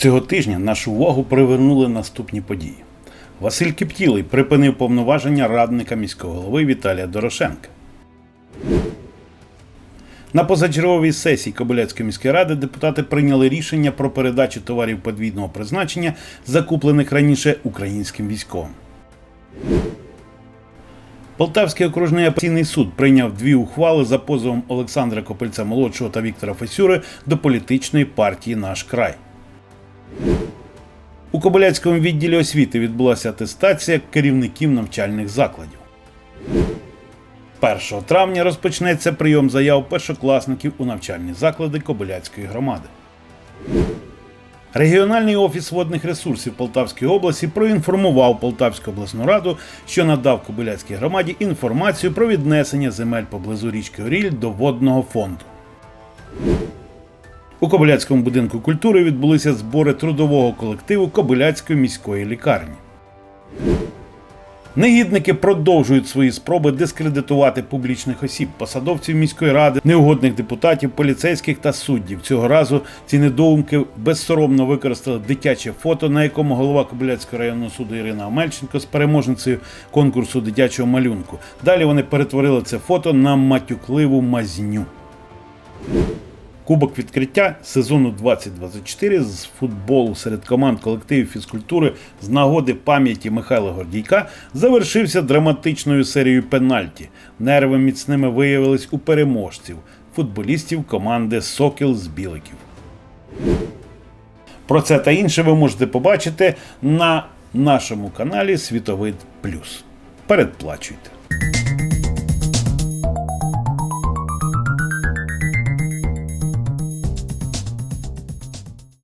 Цього тижня нашу увагу привернули наступні події. Василь Кіптілий припинив повноваження радника міського голови Віталія Дорошенка. На позачерговій сесії Кобиляцької міської ради депутати прийняли рішення про передачу товарів подвійного призначення, закуплених раніше українським військовим. Полтавський окружний апеляційний суд прийняв дві ухвали за позовом Олександра Копильця молодшого та Віктора Фесюри до політичної партії Наш край. У Кобиляцькому відділі освіти відбулася атестація керівників навчальних закладів. 1 травня розпочнеться прийом заяв першокласників у навчальні заклади Кобиляцької громади. Регіональний офіс водних ресурсів Полтавської області проінформував Полтавську обласну раду, що надав Кобиляцькій громаді інформацію про віднесення земель поблизу річки Оріль до водного фонду. У Кобиляцькому будинку культури відбулися збори трудового колективу Кобиляцької міської лікарні. Негідники продовжують свої спроби дискредитувати публічних осіб, посадовців міської ради, неугодних депутатів, поліцейських та суддів. Цього разу ці недоумки безсоромно використали дитяче фото, на якому голова Кобиляцького районного суду Ірина Омельченко з переможницею конкурсу дитячого малюнку. Далі вони перетворили це фото на матюкливу мазню. Кубок відкриття сезону 2024 з футболу серед команд колективів фізкультури з нагоди пам'яті Михайла Гордійка завершився драматичною серією пенальті. Нерви міцними виявились у переможців футболістів команди Сокіл з Біликів. Про це та інше ви можете побачити на нашому каналі Світовид Плюс. Передплачуйте.